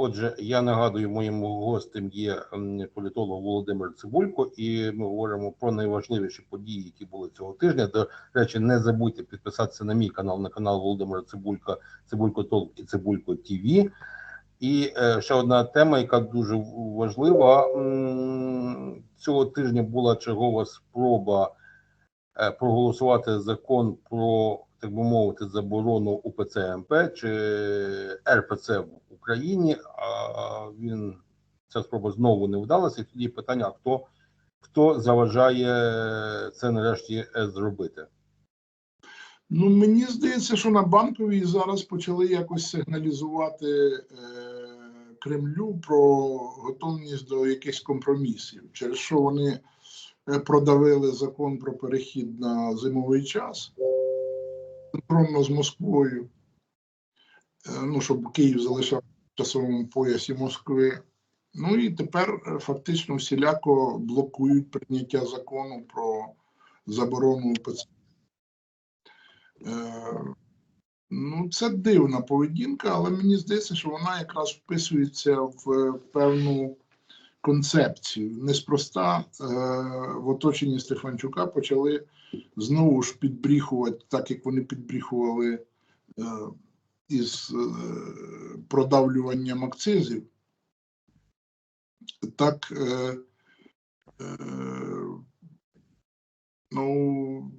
Отже, я нагадую, моїм гостем є політолог Володимир Цибулько, і ми говоримо про найважливіші події, які були цього тижня. До речі, не забудьте підписатися на мій канал, на канал Володимира Цибулька, Цибулько Толк і Цибулько ТВ. І е, ще одна тема, яка дуже важлива. Цього тижня була чергова спроба е, проголосувати закон про, так би мовити, заборону УПЦ МП чи РПЦ Україні. А він ця спроба знову не вдалася. І тоді питання: хто, хто заважає це нарешті е, зробити? Ну, мені здається, що на банковій зараз почали якось сигналізувати е, Кремлю про готовність до якихось компромісів, через що вони е, продавили закон про перехід на зимовий час синхронно з Москвою. Е, ну, щоб Київ залишав часовому поясі Москви. Ну і тепер е, фактично всіляко блокують прийняття закону про заборону УПЦ. Е, Ну, це дивна поведінка, але мені здається, що вона якраз вписується в е, певну концепцію. Неспроста е, в оточенні Стефанчука почали знову ж підбріхувати, так як вони підбріхували е, із е, продавлюванням акцизів. Так, е, е, ну,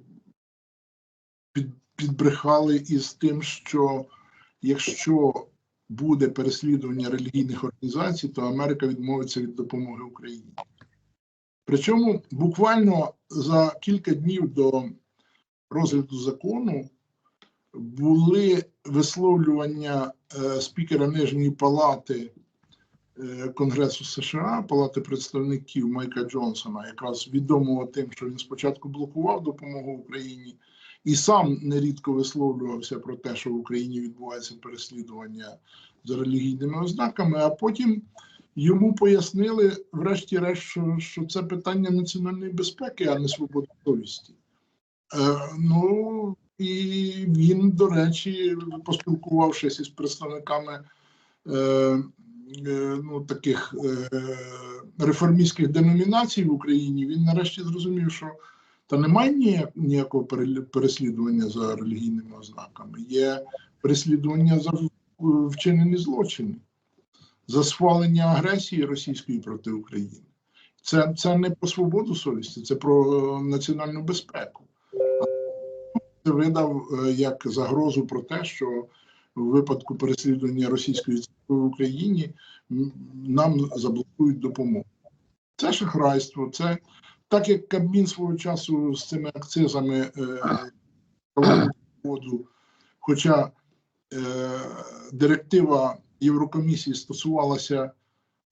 під, підбрехали із тим, що якщо буде переслідування релігійних організацій, то Америка відмовиться від допомоги Україні. Причому буквально за кілька днів до розгляду закону були висловлювання е, спікера Нижньої палати е, Конгресу США, Палати представників Майка Джонсона, якраз відомого тим, що він спочатку блокував допомогу Україні і сам нерідко висловлювався про те, що в Україні відбувається переслідування за релігійними ознаками, а потім йому пояснили, врешті-решт, що, що це питання національної безпеки, а не свободи совісті. Е, ну і він, до речі, поспілкувавшись із представниками е, е, ну, таких е, реформістських деномінацій в Україні, він нарешті зрозумів, що та немає ніяк, ніякого переслідування за релігійними ознаками. Є переслідування за вчинені злочини, за схвалення агресії російської проти України. Це, це не про свободу совісті, це про е, національну безпеку. Видав е, як загрозу про те, що в випадку переслідування російської церкви в Україні нам заблокують допомогу. Це шахрайство, це так як Кабмін свого часу з цими акцизами е, воду, хоча е, директива Єврокомісії стосувалася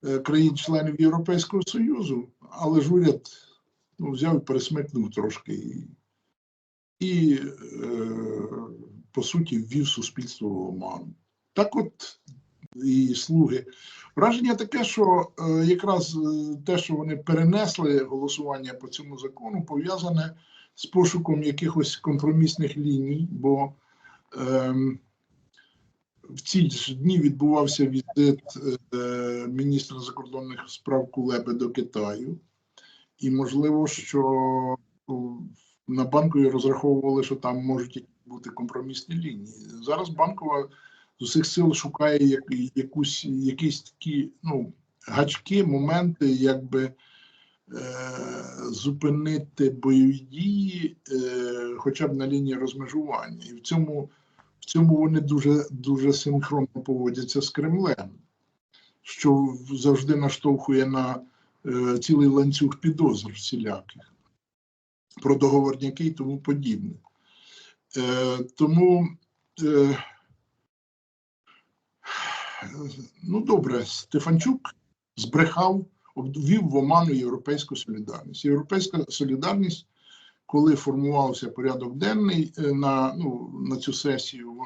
е, країн-членів Європейського Союзу, але ж уряд ну, взяв і пересмикнув трошки і, і е, по суті ввів суспільство в оману. Так от і слуги. Враження таке, що е, якраз е, те, що вони перенесли голосування по цьому закону, пов'язане з пошуком якихось компромісних ліній, бо ем, в ці ж дні відбувався візит е, міністра закордонних справ Кулеби до Китаю, і можливо, що о, на банкові розраховували, що там можуть бути компромісні лінії. Зараз банкова з усіх сил шукає як, якусь, якісь такі ну, гачки, моменти, якби е, зупинити бойові дії е, хоча б на лінії розмежування. І в цьому, в цьому вони дуже, дуже синхронно поводяться з Кремлем, що завжди наштовхує на е, цілий ланцюг підозр всіляких про договорняки і тому подібне. Е, тому е, ну добре, Стефанчук збрехав, ввів в оману європейську солідарність. Європейська солідарність, коли формувався порядок денний е, на, ну, на цю сесію,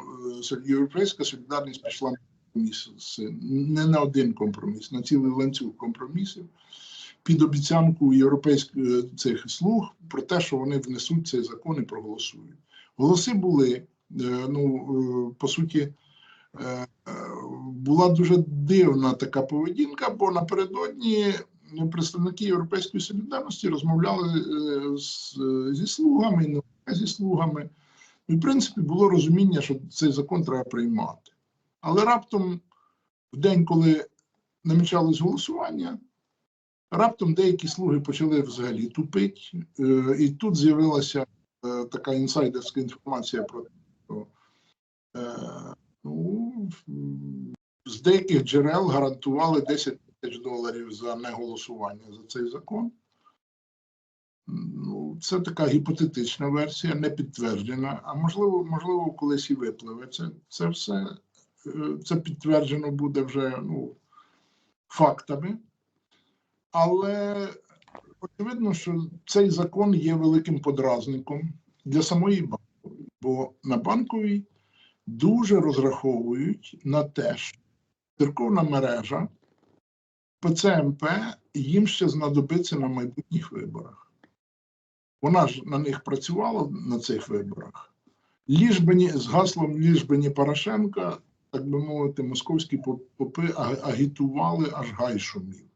е, європейська солідарність пішла на компроміс, не на один компроміс, на цілий ланцюг компромісів. Під обіцянку європейських е, цих слуг про те, що вони внесуть цей закон і проголосують. Голоси були, е, ну, е, по суті, була дуже дивна така поведінка, бо напередодні представники Європейської солідарності розмовляли зі слугами, не зі слугами. І, в принципі, було розуміння, що цей закон треба приймати. Але раптом, в день, коли намічалось голосування, раптом деякі слуги почали взагалі тупити, е, і тут з'явилася е, така інсайдерська інформація про те, що е, ну, з деяких джерел гарантували 10 тисяч доларів за неголосування за цей закон. Ну, це така гіпотетична версія, не підтверджена. А можливо, можливо, колись і випливе. Це, це все це підтверджено буде вже ну, фактами. Але очевидно, що цей закон є великим подразником для самої банкової, бо на банковій дуже розраховують на те, що церковна мережа ПЦМП їм ще знадобиться на майбутніх виборах. Вона ж на них працювала на цих виборах. Ліжбені з гаслом Ліжбені Порошенка, так би мовити, московські попи агітували аж гай шумів.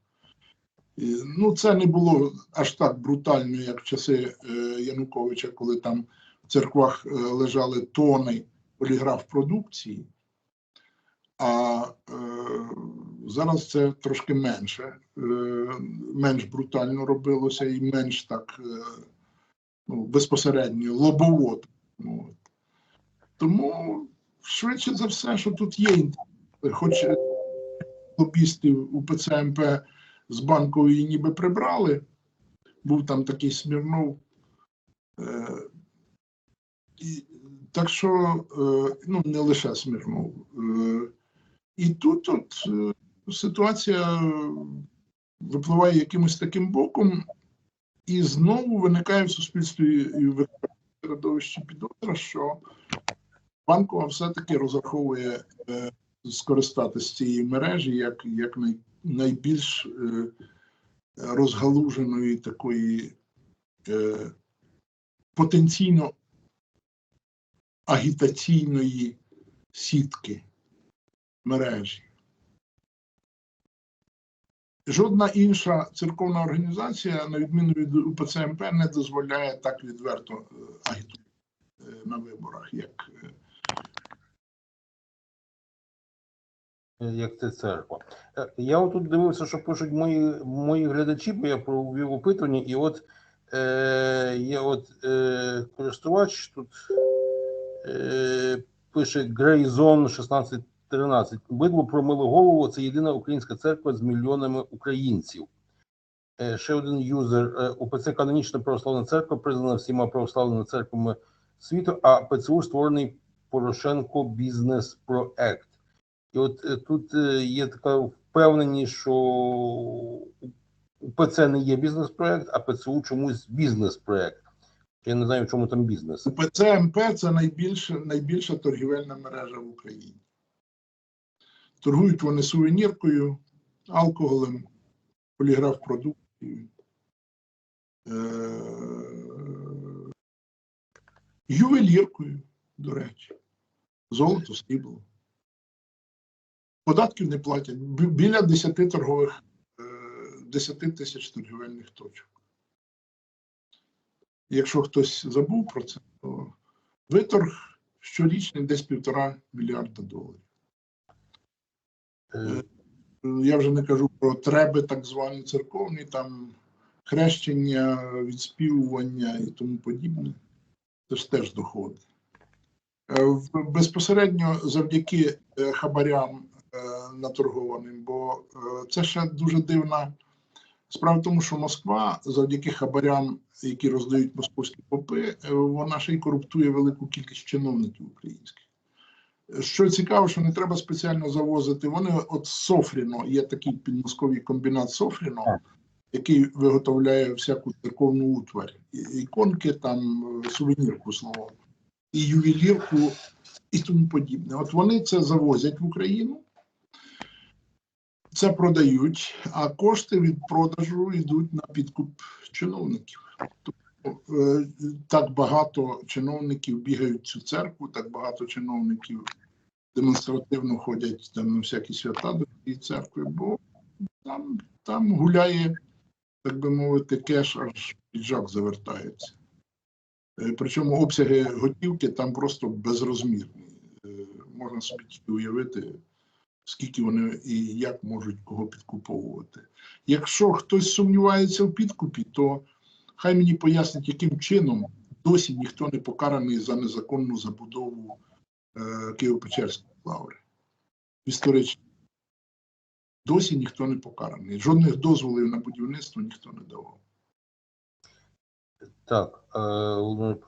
Ну, це не було аж так брутально, як в часи е, Януковича, коли там в церквах е, лежали тони поліграф продукції. А е, зараз це трошки менше, менш брутально робилося і менш так ну, безпосередньо лобово. Тому швидше за все, що тут є хоч лобістів у ПЦМП з банкової ніби прибрали. Був там такий Смірнов. Е, і, так що, е, ну, не лише Смірнов. Е, і тут от, ситуація випливає якимось таким боком, і знову виникає в суспільстві і в середовищі підозра, що банкова все-таки розраховує скористатися цієї мережі як, як най, найбільш е, розгалуженої такої е, потенційно агітаційної сітки мережі. Жодна інша церковна організація, на відміну від УПЦ МП, не дозволяє так відверто е, агітувати на виборах, як як це церква. Е, Я отут дивився, що пишуть мої, мої глядачі, бо я провів опитування, і от е, є от е, користувач тут е, пише Greyzone 1613. Бидло промило голову. Це єдина українська церква з мільйонами українців. Е, ще один юзер е, УПЦ Канонічна православна церква признана всіма православними церквами світу, а ПЦУ створений Порошенко бізнес-проект. І от е, тут е, є така впевненість, що УПЦ не є бізнес-проект, а ПЦУ чомусь бізнес-проект. Я не знаю, в чому там бізнес. УПЦ МП це найбільша, найбільша торгівельна мережа в Україні. Торгують вони сувеніркою, алкоголем, поліграф продукцією. Е- ювеліркою, до речі, золото, срібло. Податків не платять. Біля 10 торгових, е, 10 тисяч торгівельних точок. Якщо хтось забув про це, то виторг щорічний десь півтора мільярда доларів. Е, Я вже не кажу про треби, так звані церковні, там хрещення, відспівування і тому подібне. Це ж теж доходи. Е, Безпосередньо завдяки е, хабарям е, наторгованим, бо е, це ще дуже дивна справа в тому, що Москва завдяки хабарям, які роздають московські попи, е, вона ще й корумптує велику кількість чиновників українських. Що цікаво, що не треба спеціально завозити. Вони от Софріно, є такий підмосковий комбінат Софріно, який виготовляє всяку церковну утварь, іконки, там е, сувенірку словом, і ювелірку, і тому подібне. От вони це завозять в Україну, це продають, а кошти від продажу йдуть на підкуп чиновників. Тобто, е, так багато чиновників бігають в цю церкву, так багато чиновників демонстративно ходять там на всякі свята до цієї церкви, бо там, там гуляє, так би мовити, кеш, аж піджак завертається. Е, Причому обсяги готівки там просто безрозмірні. Е, Можна собі тільки уявити, скільки вони і як можуть кого підкуповувати. Якщо хтось сумнівається в підкупі, то хай мені пояснить, яким чином досі ніхто не покараний за незаконну забудову е, Києво-Печерської лаври. Історично. Досі ніхто не покараний. Жодних дозволів на будівництво ніхто не давав. Так, е,